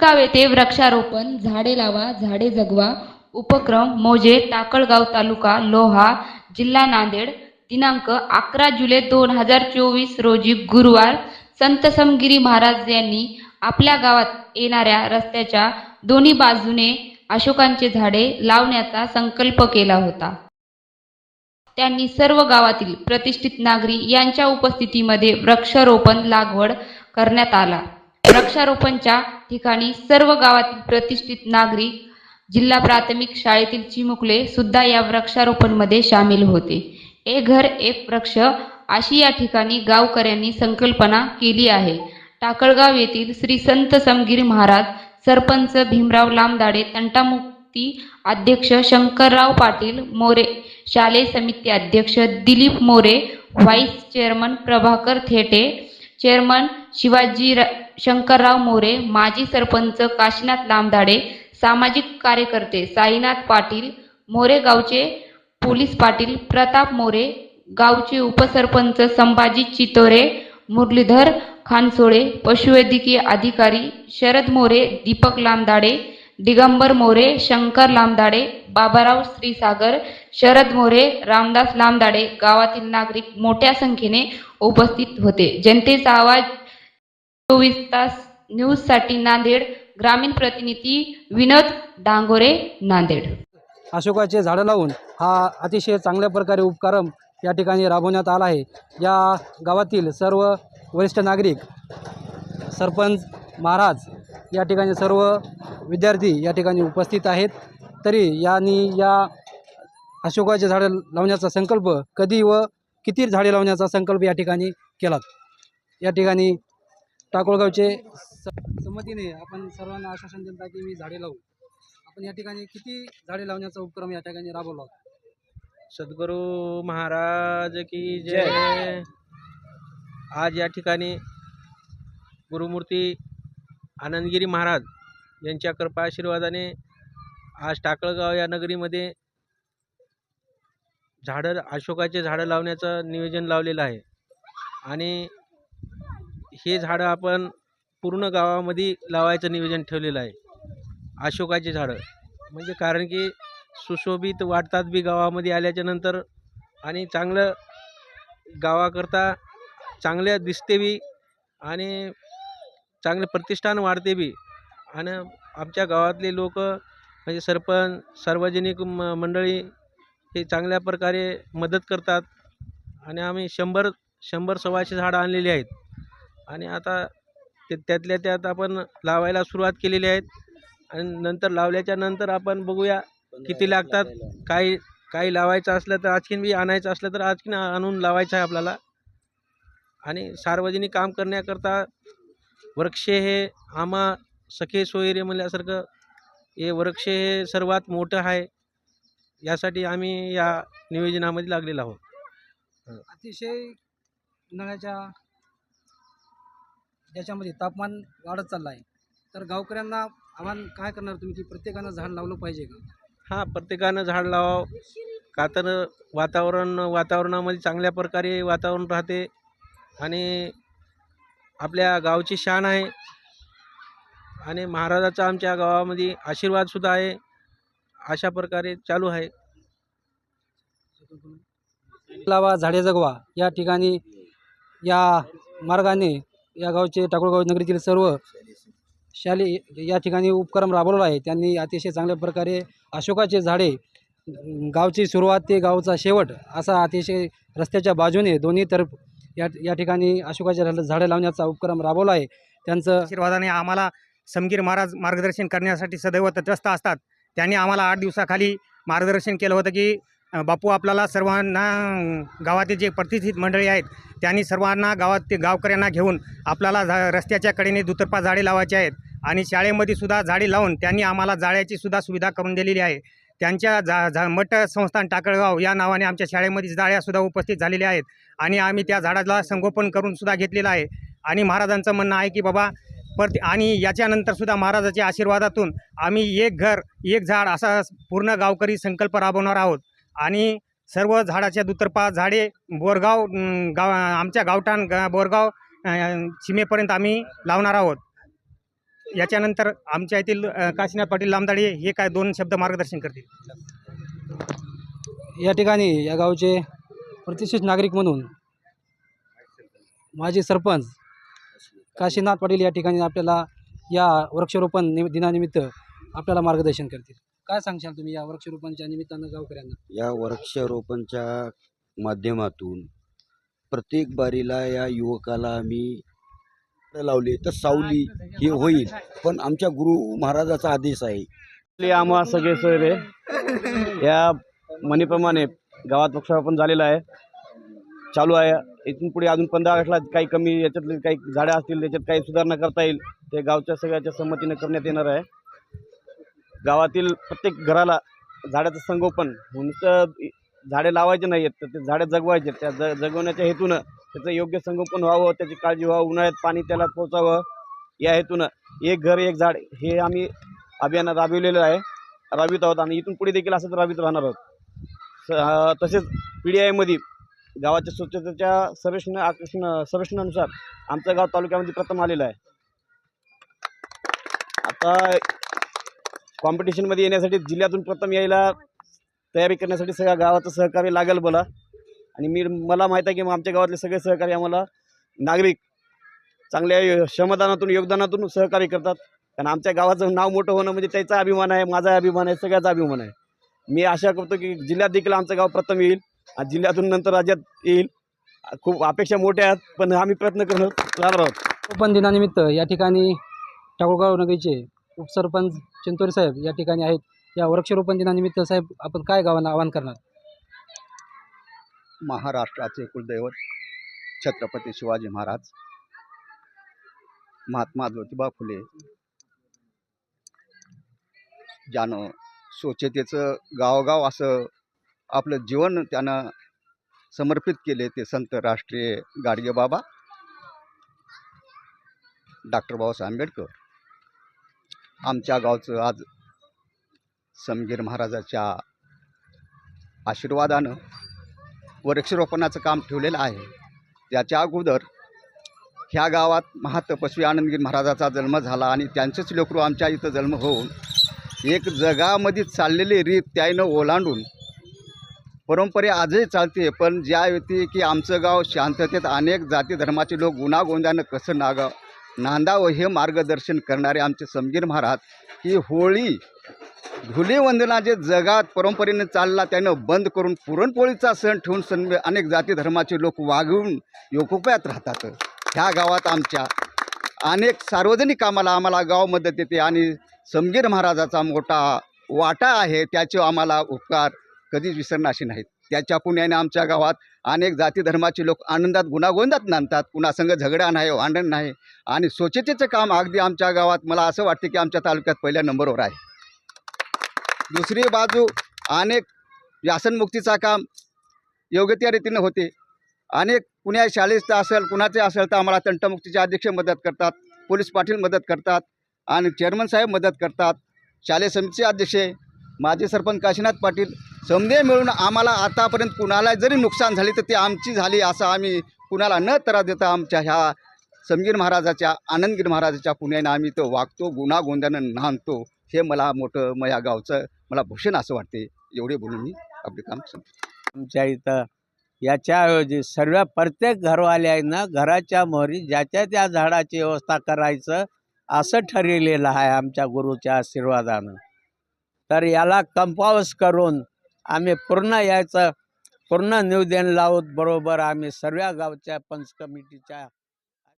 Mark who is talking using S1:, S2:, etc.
S1: गाव येथे वृक्षारोपण झाडे लावा झाडे जगवा उपक्रम मोजे टाकळगाव तालुका लोहा जिल्हा नांदेड दिनांक अकरा जुलै दोन हजार चोवीस रोजी गुरुवार संत समगिरी महाराज यांनी आपल्या गावात येणाऱ्या रस्त्याच्या दोन्ही बाजूने अशोकांचे झाडे लावण्याचा संकल्प केला होता. त्यांनी सर्व गावातील प्रतिष्ठित नागरी यांच्या उपस्थितीमध्ये वृक्षारोपण लागवड करण्यात आला. वृक्षारोपणच्या ठिकाणी सर्व गावातील प्रतिष्ठित नागरिक जिल्हा प्राथमिक शाळेतील चिमुकले सुद्धा या वृक्षारोपणमध्ये सामील होते. एक घर एक वृक्ष अशी या ठिकाणी गावकऱ्यांनी संकल्पना केली आहे. टाकळगाव येथील श्री संत समगिरी महाराज सरपंच भीमराव लामदाडे तंटामुक्ती अध्यक्ष शंकरराव पाटील मोरे शालेय समिती अध्यक्ष Dilip More vice chairman Prabhakar Thete chairman Shivaji र- शंकरराव मोरे माजी सरपंच काशीनाथ लांबधाडे सामाजिक कार्यकर्ते साईनाथ पाटील मोरे गावचे पोलीस पाटील प्रताप मोरे गावचे उपसरपंच संभाजी चितोरे मुरलीधर खानसोळे पशुवैद्यकीय अधिकारी शरद मोरे दीपक लांबधाडे दिगंबर मोरे शंकर लांबदाडे बाबाराव श्रीसागर शरद मोरे रामदास लांबदाडे गावातील नागरिक मोठ्या संख्येने उपस्थित होते. जनतेचा आवाज चोवीस तास न्यूजसाठी नांदेड. ग्रामीण प्रतिनिधी विनोद डांगोरे नांदेड.
S2: अशोकाचे झाडं लावून हा अतिशय चांगल्या प्रकारे उपक्रम या ठिकाणी राबवण्यात आला आहे. या गावातील सर्व वरिष्ठ नागरिक सरपंच महाराज या ठिकाणी सर्व विद्यार्थी या ठिकाणी उपस्थित आहेत. तरी यांनी या अशोकाचे झाडं लावण्याचा संकल्प कधी व किती झाडे लावण्याचा संकल्प या ठिकाणी केला? या ठिकाणी टाकोळगावचे संमतीने आपण सर्वांना आश्वासन देता की मी झाडे लावू. आपण या ठिकाणी किती झाडे लावण्याचा उपक्रम या ठिकाणी राबवला?
S3: सद्गुरू महाराज की जय. आज या ठिकाणी गुरुमूर्ती आनंदगिरी महाराज यांच्या कृपा आशीर्वादाने आज टाकळगाव या नगरीमध्ये झाडं अशोकाचे झाडं लावण्याचं नियोजन लावलेलं आहे. आणि हे झाडं आपण पूर्ण गावामध्ये लावायचं नियोजन ठेवलेलं आहे. अशोकाचे झाडं. म्हणजे कारण की सुशोभित वाटतात बी गावामध्ये आल्याच्यानंतर आणि चांगलं गावाकरता चांगल्या दिसते बी आणि चांगलं प्रतिष्ठान वाढते बी. आणि आमच्या गावातले लोक म्हणजे सरपंच सार्वजनिक म मंडळी हे चांगल्या प्रकारे मदत करतात. आणि आम्ही शंभर शंभर सव्वाशे झाडं आणलेली आहेत. आणि आता ते त्यातल्या त्यात आपण लावायला सुरुवात केलेली आहेत. आणि नंतर लावल्याच्या नंतर आपण बघूया किती लागतात काही काही लावायचं असलं तर आणखीन बी आणायचं असलं तर आणखीन आणून लावायचं आहे आपल्याला. आणि सार्वजनिक काम करण्याकरता वृक्ष हे आम्हा सखे सोयरे म्हणल्यासारखं हे वृक्ष हे सर्वात मोठं आहे. यासाठी आम्ही या नियोजनामध्ये लागलेलो आहोत.
S2: अतिशय उन्हाळ्याच्या याच्यामध्ये तापमान वाढत चाललं आहे तर गावकऱ्यांना आव्हान काय करणार तुम्ही? की प्रत्येकानं झाड लावलं पाहिजे का?
S3: हां प्रत्येकानं झाड लावावं. का तर वातावरण वातावरणामध्ये चांगल्या प्रकारे वातावरण राहते आणि आपल्या गावची शान आहे आणि महाराजाचा आमच्या गावामध्ये आशीर्वादसुद्धा आहे. अशा प्रकारे चालू आहे.
S2: लावा झाडे जगवा. या ठिकाणी या मार्गाने या गावचे टाकोळगाव नगरीतील सर्व शालेय या ठिकाणी उपक्रम राबवला आहे. त्यांनी अतिशय चांगल्या प्रकारे अशोकाचे झाडे गावची सुरुवात ते गावचा शेवट असा अतिशय रस्त्याच्या बाजूने दोन्ही तर्फ या या ठिकाणी अशोकाच्या झाडं झाडे लावण्याचा उपक्रम राबवला आहे. त्यांचं
S4: आशीर्वादाने आम्हाला समगीर महाराज मार्गदर्शन करण्यासाठी सदैव तटस्थ असतात. त्यांनी आम्हाला आठ दिवसाखाली मार्गदर्शन केलं होतं की बापू आपल्याला सर्वांना गावातील जे प्रतिष्ठित मंडळी आहेत त्यांनी सर्वांना गावात ते गावकऱ्यांना घेऊन आपल्याला झा रस्त्याच्या कडेने दुतर्फा झाडे लावायचे आहेत. आणि शाळेमध्ये सुद्धा झाडे लावून त्यांनी आम्हाला जाळ्याची सुद्धा सुविधा करून दिलेली आहे. त्यांच्या झा झा मठ संस्थान टाकळगाव या नावाने आमच्या शाळेमध्ये जाळ्यासुद्धा उपस्थित झालेल्या आहेत. आणि आम्ही त्या झाडाला संगोपन करूनसुद्धा घेतलेलं आहे. आणि महाराजांचं म्हणणं आहे की बाबा परत आणि याच्यानंतरसुद्धा महाराजाच्या आशीर्वादातून आम्ही एक घर एक झाड असा पूर्ण गावकरी संकल्प राबवणार आहोत. आणि सर्व झाडाच्या दुतर्फा झाडे बोरगाव गाव आमच्या गावठाण गा बोरगाव सीमेपर्यंत आम्ही लावणार आहोत. याच्यानंतर आमच्या येथील काशीनाथ पाटील लांबदाडे हे काय दोन शब्द मार्गदर्शन करतील?
S2: या ठिकाणी या गावचे प्रतिष्ठित नागरिक म्हणून माजी सरपंच काशीनाथ पाटील या ठिकाणी आपल्याला या वृक्षारोपण दिनानिमित्त आपल्याला मार्गदर्शन करतील. काय सांगशाल तुम्ही या वृक्षारोपणच्या निमित्तानं गावकऱ्यांना?
S5: या वृक्षारोपणच्या माध्यमातून प्रत्येक बारीला या युवकाला आम्ही लावले तर सावली ही होईल. पण आमच्या गुरु महाराजाचा आदेश आहे.
S6: आपले आम्हा सगळे सोयरे या म्हणीप्रमाणे गावात वृक्षारोपण झालेलं आहे. चालू आहे. इथून पुढे अजून पंधरा ऑगस्टला काही कमी याच्यातले काही झाडं असतील त्याच्यात काही सुधारणा करता येईल. ते गावच्या सगळ्याच्या संमतीने करण्यात येणार आहे. गावातील प्रत्येक घराला झाडाचं संगोपन नुसतं झाडे लावायचे नाही आहेत तर ते झाडे जगवायचे. त्या ज जगवण्याच्या हेतूनं त्याचं योग्य संगोपन व्हावं त्याची काळजी व्हावं उन्हाळ्यात पाणी त्याला पोचावं या हेतूनं एक घर एक झाड हे आम्ही अभियान राबविलेलं आहे राबवित आहोत आणि इथून पुढे देखील असंच राबवित राहणार आहोत. स तसेच पी डी आयमध्ये गावाच्या स्वच्छतेच्या सर्वेक्षण आकर्षण सर्वेक्षणानुसार आमचं गाव तालुक्यामध्ये प्रथम आलेलं आहे. आता कॉम्पिटिशनमध्ये येण्यासाठी जिल्ह्यातून प्रथम यायला तयारी करण्यासाठी सगळ्या गावाचं सहकार्य लागेल मला आणि मी मला माहीत आहे की मग आमच्या गावातले सगळे सहकारी आम्हाला नागरिक चांगल्या श्रमदानातून योगदानातून सहकार्य करतात. कारण आमच्या गावाचं नाव मोठं होणं म्हणजे त्याचा अभिमान आहे माझा अभिमान आहे सगळ्याचा अभिमान आहे. मी आशा करतो की जिल्ह्यात देखील आमचं गाव प्रथम येईल आणि जिल्ह्यातून नंतर राज्यात येईल. खूप अपेक्षा मोठ्या आहेत पण आम्ही प्रयत्न करणं राहणार आहोत
S2: पण दिनानिमित्त या ठिकाणी टाकोळगाव नगरीचे उपसरपंच चिंतोरी साहेब या ठिकाणी आहेत. या वृक्षारोपण दिनानिमित्त साहेब आपण काय गावांना आवाहन करणार?
S5: महाराष्ट्राचे कुलदैवत छत्रपती शिवाजी महाराज महात्मा ज्योतिबा फुले ज्यानं स्वच्छतेचं गावोगाव असं आपलं जीवन त्यानं समर्पित केले ते संत राष्ट्रीय गाडगे बाबा डॉक्टर बाबासाहेब आंबेडकर. आमच्या गावचं आज समगीर महाराजाच्या आशीर्वादानं वृक्षारोपणाचं काम ठेवलेलं आहे. त्याच्या अगोदर ह्या गावात महातपस्वी आनंदगीर महाराजाचा जन्म झाला आणि त्यांचेच लेकरू आमच्या इथं जन्म होऊन एक जगामध्ये चाललेली रीत त्यानं ओलांडून परंपरे आजही चालते पण ज्या व्यक्ती की आमचं गाव शांततेत अनेक जाती धर्माचे लोक गुणागोंद्यानं कसं नागाव नांदावं हे मार्गदर्शन करणारे आमचे समगीर महाराज ही होळी धुलीवंदना जे जगात परंपरेने चालला त्यानं बंद करून पुरणपोळीचा सण ठेवून सण अनेक जाती धर्माचे लोक वागवून योकोपयात राहतात. ह्या गावात आमच्या अनेक सार्वजनिक कामाला आम्हाला गाव मदत येते आणि समगीर महाराजाचा मोठा वाटा आहे त्याचे आम्हाला उपकार कधीच विसरणाशी नाहीत. त्याच्या पुण्याने आमच्या गावात अनेक जाती धर्माचे लोक आनंदात गुणागोंदात नांदतात. कुणासंग झगडा नाही भांडण नाही. आणि स्वच्छतेचं काम अगदी आमच्या गावात मला असं वाटतं की आमच्या तालुक्यात पहिल्या नंबरवर आहे. दुसरी बाजू अनेक व्यसनमुक्तीचा काम योग्य त्या रीतीनं होते. अनेक कुण्या शाळेचं असेल कुणाचे असेल तर आम्हाला तंटमुक्तीचे अध्यक्ष मदत करतात पोलीस पाटील मदत करतात आणि चेअरमन साहेब मदत करतात. शालेय समितीचे अध्यक्ष माजी सरपंच काशीनाथ पाटील समजे मिळून आम्हाला आतापर्यंत कुणाला जरी नुकसान झाले तर ते आमची झाली असं आम्ही कुणाला न त्रास देता आमच्या ह्या समगीर महाराजाच्या आनंदगीर महाराजाच्या पुण्यानं आम्ही तो वागतो गुणागोंद्यानं नांदतो. हे मला मोठं म या गावचं मला भूषण असं वाटते. एवढे बोलून मी आपले काम संपतो
S7: आमच्या इथं याच्याऐवजी सर्व प्रत्येक घरवाल्यांना घराच्या मोहरी ज्याच्या त्या झाडाची व्यवस्था करायचं असं ठरलेलं आहे आमच्या गुरुच्या आशीर्वादानं. तर याला कंपाऊस करून आम्ही पूर्ण यायचं पूर्ण निवेदन लावत बरोबर आम्ही सर्व गावच्या पंच कमिटीच्या